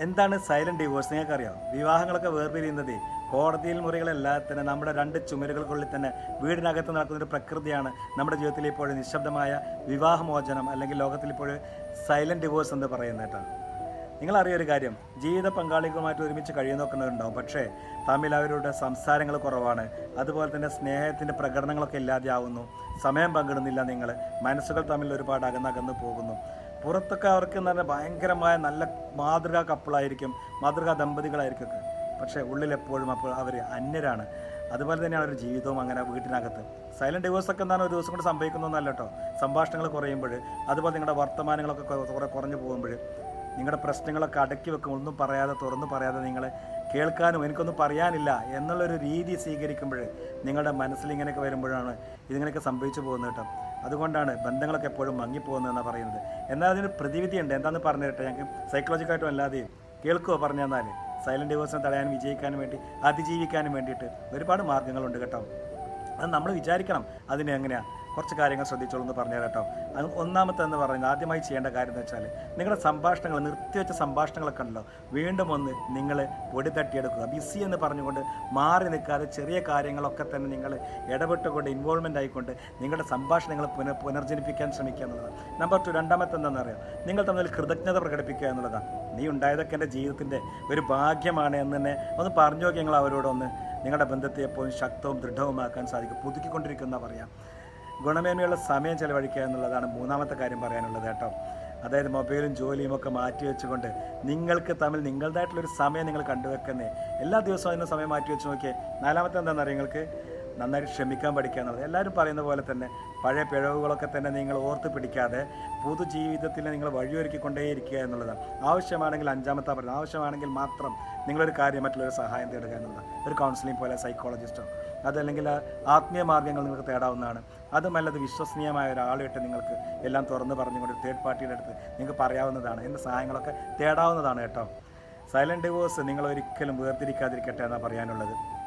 എന്താണ് silent divorce നിങ്ങൾക്കറിയാം? വിവാഹങ്ങളൊക്കെ വേർപിരിയുന്നത് കോടതിയിൽ മുറികളെല്ലാം തന്നെ നമ്മുടെ രണ്ട് ചുമരുകൾക്കുള്ളിൽ തന്നെ വീടിനകത്ത് നടക്കുന്ന ഒരു പ്രകൃതിയാണ് നമ്മുടെ ജീവിതത്തിൽ ഇപ്പോൾ നിശബ്ദമായ വിവാഹമോചനം അല്ലെങ്കിൽ ലോകത്തിൽ ഇപ്പോൾ സൈലന്റ് ഡിവോഴ്സ് എന്ന് പറയുന്നതാണ് നിങ്ങളറിയ ഒരു കാര്യം ജീവിത പങ്കാളികളുമായിട്ട് ഒരുമിച്ച് കഴിയുന്നൊക്കെയുണ്ടാവും പക്ഷേ തമ്മിൽ അവരുടെ സംസാരങ്ങൾ കുറവാണ്. അതുപോലെ തന്നെ സ്നേഹത്തിന്റെ പ്രകടനങ്ങളൊക്കെ ഇല്ലാതെയാവുന്നു. സമയം പങ്കിടുന്നില്ല നിങ്ങൾ മനസ്സുകൾ തമ്മിൽ ഒരുപാട് അകന്നകന്ന് പോകുന്നു. പുറത്തൊക്കെ അവർക്ക് എന്ന് പറഞ്ഞാൽ ഭയങ്കരമായ നല്ല മാതൃകാ കപ്പിളായിരിക്കും മാതൃകാ ദമ്പതികളായിരിക്കും പക്ഷേ ഉള്ളിലെപ്പോഴും അപ്പോൾ അവർ അന്യരാണ്. അതുപോലെ തന്നെയാണ് അവരുടെ ജീവിതവും അങ്ങനെ വീട്ടിനകത്ത്. സൈലന്റ് ഡിവോഴ്സ് ഒക്കെ എന്താണ് ഒരു ദിവസം കൊണ്ട് സംഭവിക്കുന്നൊന്നല്ല കേട്ടോ. സംഭാഷണങ്ങൾ കുറയുമ്പോൾ അതുപോലെ നിങ്ങളുടെ വർത്തമാനങ്ങളൊക്കെ കുറെ കുറഞ്ഞു പോകുമ്പോൾ നിങ്ങളുടെ പ്രശ്നങ്ങളൊക്കെ അടക്കി വെക്കും. ഒന്നും പറയാതെ തുറന്നു പറയാതെ നിങ്ങൾ കേൾക്കാനും എനിക്കൊന്നും പറയാനില്ല എന്നുള്ളൊരു രീതി സ്വീകരിക്കുമ്പോൾ നിങ്ങളുടെ മനസ്സിൽ ഇങ്ങനെയൊക്കെ വരുമ്പോഴാണ് ഇതിങ്ങനെയൊക്കെ സംഭവിച്ചു പോകുന്നത് കേട്ടോ. അതുകൊണ്ടാണ് ബന്ധങ്ങളൊക്കെ എപ്പോഴും മങ്ങിപ്പോകുന്നതെന്നാണ് പറയുന്നത്. എന്നാൽ അതിന് പ്രതിവിധിയുണ്ട്. എന്താണെന്ന് പറഞ്ഞു തരട്ടെ ഞങ്ങൾക്ക് സൈക്കോളജിക്കായിട്ടും അല്ലാതെയും കേൾക്കുമോ പറഞ്ഞു തന്നാൽ? സൈലന്റ് ഡിവോഴ്സിനെ തടയാൻ വിജയിക്കാനും വേണ്ടി അതിജീവിക്കാനും വേണ്ടിയിട്ട് ഒരുപാട് മാർഗങ്ങളുണ്ട് കേട്ടോ. അത് നമ്മൾ വിചാരിക്കണം അതിനെ എങ്ങനെയാണ് കുറച്ച് കാര്യങ്ങൾ ശ്രദ്ധിച്ചോളൂ എന്ന് പറഞ്ഞു കേട്ടോ. അത് ഒന്നാമത്തെ എന്ന് പറയുന്നത് ആദ്യമായി ചെയ്യേണ്ട കാര്യം എന്ന് വെച്ചാൽ നിങ്ങളുടെ സംഭാഷണങ്ങൾ നിർത്തിവെച്ച സംഭാഷണങ്ങളൊക്കെ ഉണ്ടല്ലോ. വീണ്ടും ഒന്ന് നിങ്ങൾ പൊടി തട്ടിയെടുക്കുക. ബിസി എന്ന് പറഞ്ഞുകൊണ്ട് മാറി നിൽക്കാതെ ചെറിയ കാര്യങ്ങളൊക്കെ തന്നെ നിങ്ങൾ ഇടപെട്ടുകൊണ്ട് ഇൻവോൾവ്മെന്റ് ആയിക്കൊണ്ട് നിങ്ങളുടെ സംഭാഷണങ്ങൾ പുനർ പുനർജനിപ്പിക്കാൻ ശ്രമിക്കുക എന്നുള്ളതാണ്. നമ്പർ ടു രണ്ടാമത്തെ എന്താണെന്ന് അറിയാം? നിങ്ങൾ തമ്മിൽ കൃതജ്ഞത പ്രകടിപ്പിക്കുക എന്നുള്ളതാണ്. നീ ഉണ്ടായതൊക്കെ എന്റെ ജീവിതത്തിന്റെ ഒരു ഭാഗ്യമാണ് എന്ന് തന്നെ ഒന്ന് പറഞ്ഞു നോക്കി ഞങ്ങൾ അവരോടൊന്ന് നിങ്ങളുടെ ബന്ധത്തെ എപ്പോഴും ശക്തവും ദൃഢവുമാക്കാൻ സാധിക്കും. പുതുക്കിക്കൊണ്ടിരിക്കുന്ന പറയാം. ഗുണമേന്മയുള്ള സമയം ചെലവഴിക്കുക എന്നുള്ളതാണ് മൂന്നാമത്തെ കാര്യം പറയാനുള്ളത് കേട്ടോ. അതായത് മൊബൈലും ജോലിയും ഒക്കെ മാറ്റി വെച്ചുകൊണ്ട് നിങ്ങൾക്ക് തമ്മിൽ നിങ്ങളുടേതായിട്ടുള്ളൊരു സമയം നിങ്ങൾ കണ്ടുവെക്കുന്നേ. എല്ലാ ദിവസവും അതിന് സമയം മാറ്റി വെച്ച് നോക്കിയേ. നാലാമത്തെ എന്താണെന്ന് അറിയാം നിങ്ങൾക്ക്? നന്നായിട്ട് ശ്രമിക്കാൻ പഠിക്കുക എന്നുള്ളത്. എല്ലാവരും പറയുന്ന പോലെ തന്നെ പഴയ പിഴവുകളൊക്കെ തന്നെ നിങ്ങൾ ഓർത്ത് പിടിക്കാതെ പുതുജീവിതത്തിൽ നിങ്ങൾ വഴിയൊരുക്കിക്കൊണ്ടേയിരിക്കുക എന്നുള്ളതാണ്. ആവശ്യമാണെങ്കിൽ അഞ്ചാമത്തെ പറയുന്നത് ആവശ്യമാണെങ്കിൽ മാത്രം നിങ്ങളൊരു കാര്യം മറ്റുള്ളൊരു സഹായം തേടുക എന്നുള്ളതാണ്. ഒരു കൗൺസിലിംഗ് പോലെ സൈക്കോളജിസ്റ്റോ അതല്ലെങ്കിൽ ആത്മീയ മാർഗങ്ങൾ നിങ്ങൾക്ക് തേടാവുന്നതാണ്. അതുമല്ലത് വിശ്വസനീയമായ ഒരാളായിട്ട് നിങ്ങൾക്ക് എല്ലാം തുറന്ന് പറഞ്ഞുകൊണ്ട് തേർഡ് പാർട്ടിയുടെ അടുത്ത് നിങ്ങൾക്ക് പറയാവുന്നതാണ്. എന്റെ സഹായങ്ങളൊക്കെ തേടാവുന്നതാണ് കേട്ടോ. സൈലന്റ് ഡിവോഴ്സ് നിങ്ങൾ ഒരിക്കലും വേർതിരിക്കാതിരിക്കട്ടെ എന്നാണ് പറയാനുള്ളത്.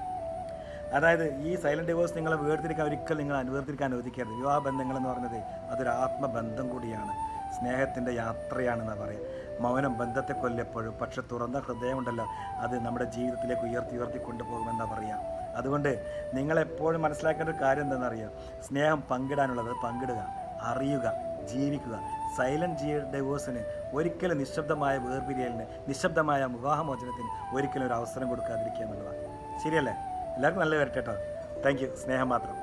അതായത് ഈ സൈലന്റ് ഡിവോഴ്സ് നിങ്ങളെ വേർതിരിക്കാൻ ഒരിക്കലും നിങ്ങൾ വേർതിരിക്കാൻ അനുവദിക്കരുത്. വിവാഹ ബന്ധങ്ങൾ എന്ന് പറഞ്ഞത് അതൊരു ആത്മബന്ധം കൂടിയാണ്. സ്നേഹത്തിന്റെ യാത്രയാണെന്ന് പറയാം മൗനം ബന്ധത്തെ കൊല്ലപ്പോഴും. പക്ഷെ തുറന്ന ഹൃദയമുണ്ടല്ലോ അത് നമ്മുടെ ജീവിതത്തിലേക്ക് ഉയർത്തി ഉയർത്തി കൊണ്ടുപോകുമെന്നാണ് പറയാം അതുകൊണ്ട് നിങ്ങളെപ്പോഴും മനസ്സിലാക്കേണ്ട ഒരു കാര്യം എന്താണെന്നറിയാം സ്നേഹം പങ്കിടാനുള്ളത് പങ്കിടുക അറിയുക ജീവിക്കുക. സൈലന്റ് ജി ഡൈവോഴ്സിന് ഒരിക്കലും നിശബ്ദമായ വേർപിരിയലിന് നിശബ്ദമായ വിവാഹമോചനത്തിന് ഒരിക്കലും ഒരു അവസരം കൊടുക്കാതിരിക്കുക എന്നുള്ളതാണ്. ശരിയല്ലേ? എല്ലാവർക്കും നല്ല വരട്ടെ കേട്ടോ. താങ്ക് യു സ്നേഹം മാത്രം.